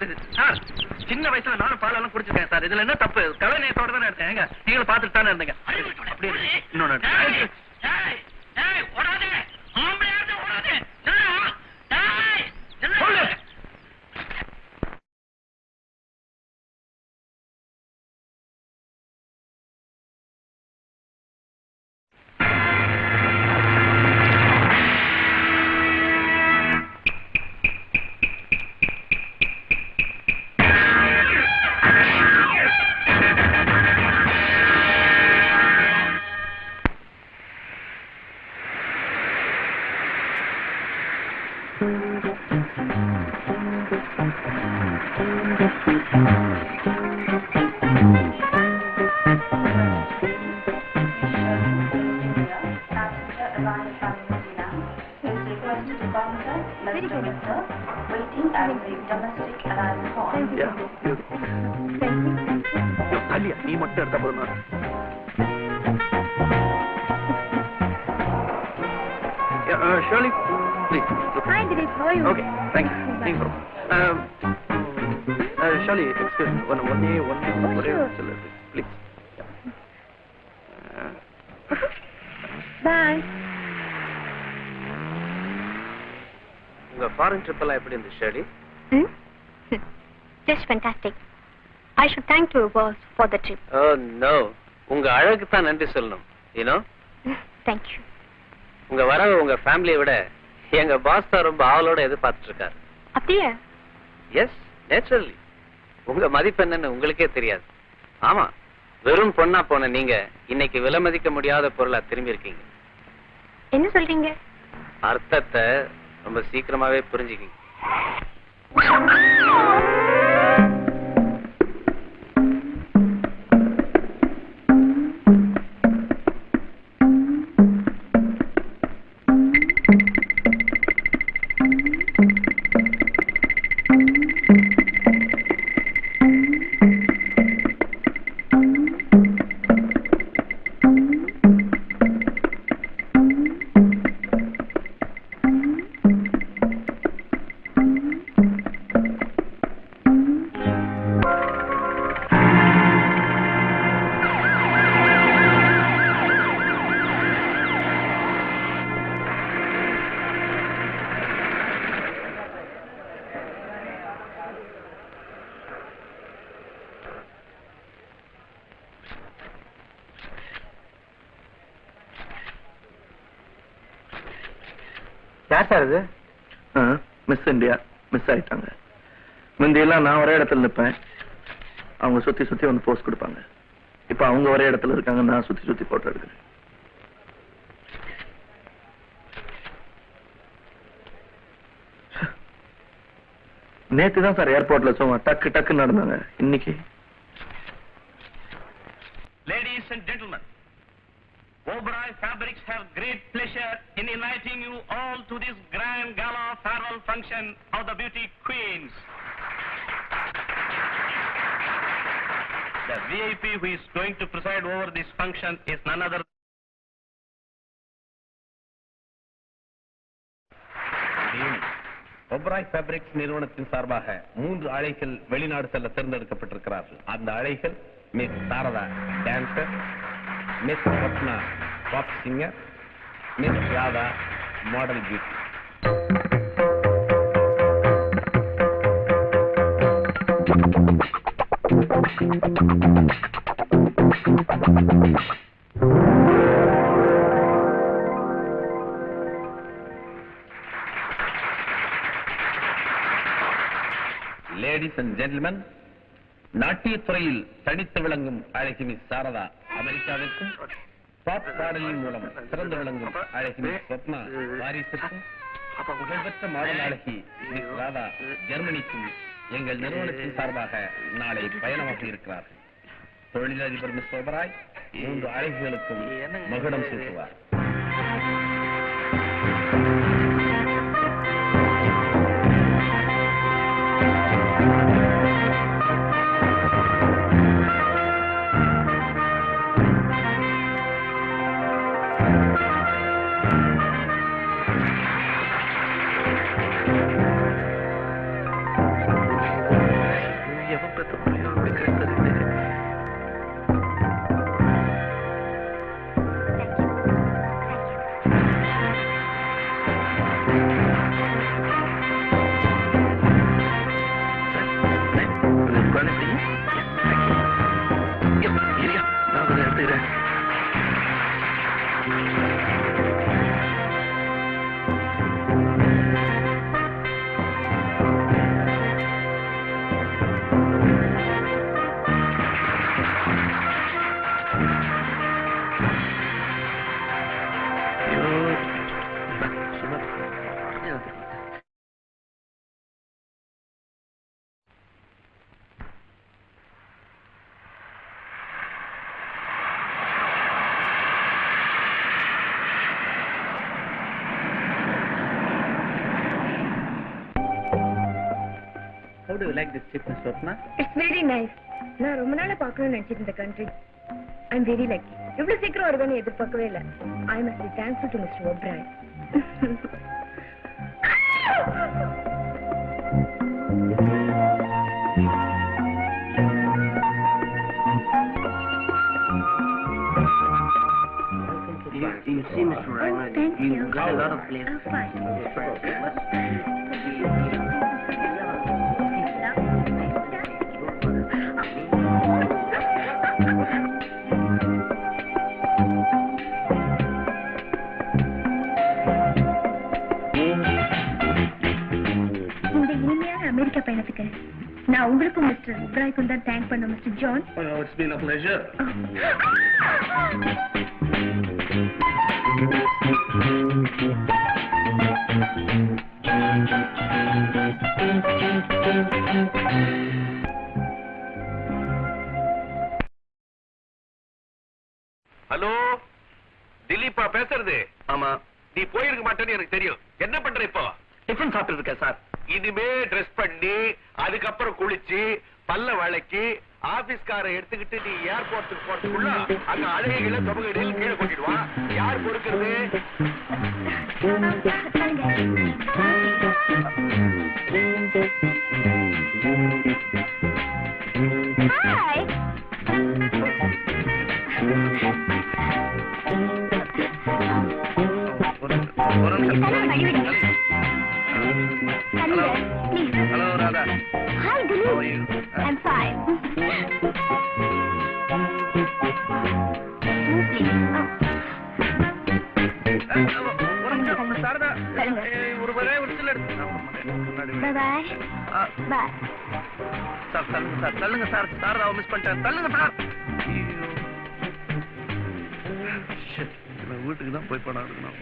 இது சார் சின்ன வயசுல நானும் பாலெல்லாம் குடிச்சிருக்கேன் சார் இதுல என்ன தப்பு கலை நேரத்தோட தானே இருக்கேன் நீங்களும் பாத்துட்டு தானே இருந்தீங்க அப்படியே இன்னொன்னு நீ மட்டும் எடுத்தா போதும் நான். Uh, please. look. Hi, Dilip. How are you? Okay, thank you. Thank you. Um, uh, Shirley, excuse me. One, one, day, one, day, Oh, one, day, sure. please. please. Yeah. Uh, Bye. உங்க foreign trip எல்லாம் எப்படி இருந்துச்சு ஷேடி Hmm? Just fantastic. I should thank your boss for the trip. Oh no உங்க அழகுக்கு தான் நன்றி சொல்லணும் யூனோ Thank you. உங்க வரவு உங்க ஃபேமிலியை விட எங்க பாஸ் தான் ரொம்ப ஆவலோட எதிர்பார்த்துட்டு இருக்காரு அப்படியே? எஸ் நேச்சுரலி உங்க மதிப்பு என்னன்னு உங்களுக்கே தெரியாது. ஆமா வெறும் பொண்ணா போன நீங்க இன்னைக்கு விலை மதிக்க முடியாத பொருளா திரும்பி இருக்கீங்க என்ன சொல்றீங்க? அர்த்தத்தை ரொம்ப சீக்கிரமாவே புரிஞ்சுக்கிங்க. யார் சார் இது மிஸ் இந்தியா மிஸ் ஆயிட்டாங்க. முந்தியெல்லாம் நான் ஒரே இடத்துல நிற்பேன் அவங்க சுத்தி சுத்தி வந்து போஸ்ட் கொடுப்பாங்க. இப்ப அவங்க ஒரே இடத்துல இருக்காங்க நான் சுத்தி சுத்தி போட்டோ எடுக்கிறேன். நேத்து தான் சார் ஏர்போர்ட்ல சும்மா டக்கு டக்கு நடந்தாங்க. இன்னைக்கு. Ladies and gentlemen, Oberoi Fabrics have great pleasure in inviting you all to this grand gala farewell function of the beauty queens. The VIP who is going to preside over this function is none other Oberoi fabrics நிறுவனத்தின் சார்பாக மூன்று அழைகள் வெளிநாடு செல்ல தேர்ந்தெடுக்கப்பட்டிருக்கிறார்கள் அந்த அழைகள் Miss Sharada dancer Miss Ratna pop singer Miss Radha model beauty ladies and gentleman நாட்டியத் துறையில் தனித்து விளங்கும் அழகி மிஸ் சாரதா அமெரிக்காவிற்கு பாப் பாடலின் மூலம் சிறந்து விளங்கும் அழகி ஸ்வப்னா ரத்னா புகழ்பெற்ற மாடல் அழகி மிஸ் ராதா ஜெர்மனிக்கும் எங்கள் நிறுவனத்தின் சார்பாக நாளை பயணமாக இருக்கிறார்கள் தொழிலதிபர் மிஸ் ஓபராய் மூன்று அழகிகளுக்கும் மகுடம் சூட்டுவார் do you like this trip, Miss Swapna? It's very nice நான் ரொம்ப நாளா பார்க்கணும்னு நினைச்சிட்டு இந்த country I am very lucky இவ்வளவு சீக்கிரம் வருவேன்னு எதிர்பார்க்கவே இல்லை I must be thankful to mister Oberoi You, you see, Mr. Ryan, Thank you. you got a lot of place. I'm fine. நான் உங்களுக்கும் மிஸ்டர் ஒப்ராய்க்கும் தான் தேங்க் பண்ண mister John. It's been a pleasure. Hello திலீப்பா பேசுறது? ஆமா. நீ போயிருக்க மாட்டேன்னு எனக்கு தெரியும். டிஃபன் சாப்பிட்டு இருக்கேன் சார். இனிமே ட்ரெஸ் பண்ணி அதுக்கப்புறம் குளிச்சு பல்ல வளைக்கி ஆபீஸ்கார எடுத்துக்கிட்டு நீ ஏர்போர்ட்டுக்கு போறதுக்குள்ள அங்க அழகைகளை தொகையிடையில் கீழே கொட்டிடுவான் யார் பொறுக்கிறது? ஒரு நிமிஷம் are you? I'm fine. Oh. ஒரு சில. சார் தள்ளுங்க சார். தள்ளுங்க சார். மிஸ் பண்ணிட்டேன். தள்ளுங்க சார். வீட்டுக்கு தான் போய் படம் எடுக்கணும்.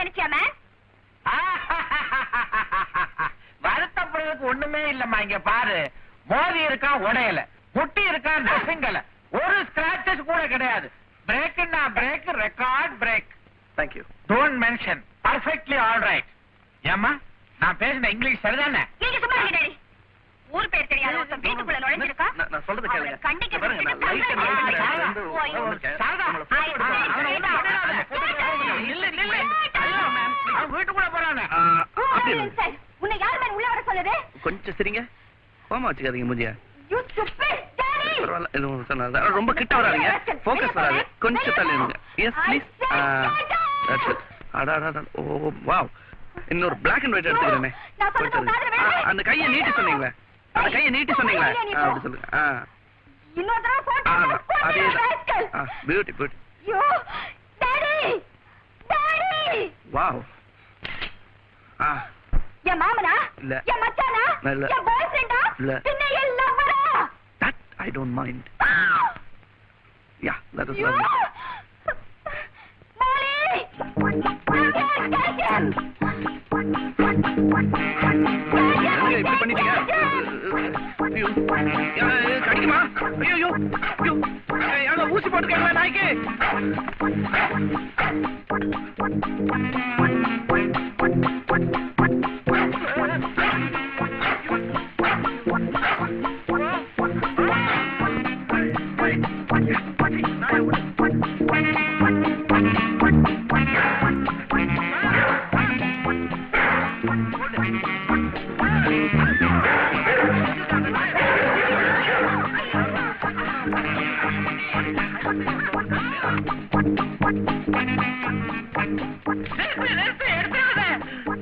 நினைச்சியா, man? வருத்தப்படுறதுக்கு ஒண்ணுமே இல்லம்மா இங்க பாரு. மோதி இருக்கான் உடையல. முட்டி இருக்கான் நசுங்கல. ஒரு ஸ்கிராச்சஸ் கூட கிடையாது. பிரேக்னா break record break thank you don't mention perfectly all right ஏம்மா நான் பேசின இங்கிலீஷ் சரிதானே? நீங்க சும்மா இருங்க, டாடி. ஊர் பேர் தெரியாத ஒருத்தன் வீட்டுக்குள்ள நுழைஞ்சிருக்கா நான் சொல்றது கேளுங்க. கண்டிக்க பாருங்க, நான் சாரதா. அவனை. அந்த photo நில்லு, நில்லு. ஐயோ, வீட்டுக்குள்ள போறானே. இல்லை. உன்னை யார் மேல உள்ள வர சொன்னது கொஞ்சம் சரிங்க. கோமா வச்சுக்காதீங்க முதியா ரொம்ப கிட்ட வராதீங்க. ஃபோக்கஸ் வராது. கொஞ்சம் தள்ளி இருங்க. எஸ் ப்ளீஸ் தட்ஸ் இட் அடா அடா, அடா. ஓ வாவ் இன்னொரு பிளாக் அண்ட் ஒயிட் எடுத்துக்கிறேனே. விழுது. அந்த கையை நீட்டி சொன்னீங்களே. அந்த கையை நீட்டி சொன்னீங்களே. ஆ, அப்படி சொல்லுங்க. ஆ இன்னொரு தடவை போட்டு அதே பியூட்டி பியூட்டி! வாவ் ஆ என் மாமனா? இல்ல. என் மச்சானா? இல்ல. என் பாய் ஃப்ரெண்டா இல்ல. பின்ன என் that I don't mind yeah let us You! இப்படி பண்ணிட்டீங்க கடிக்குமா ஐயோ யாரோ ஊசி போட்டுருக்காங்களா நாய்க்கு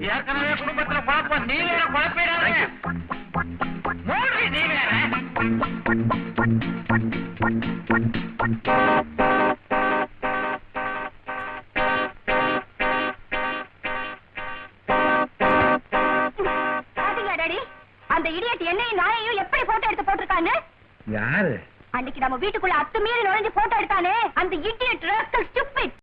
ஏற்கனவே குடும்பத்துல குழப்பம் நீ வேற குழப்பிடாத மூடி நீ வேற. பாத்தீங்களா டாடி. அந்த இடியட் என்னையும் நாயையும் எப்படி போட்டோ எடுத்து போட்டிருக்கான்னு யாரு? அன்னைக்கு நம்ம வீட்டுக்குள்ள அத்துமீறி நுழைஞ்சு போட்டோ எடுத்தானே? அந்த இடியட் ஸ்டூபிட்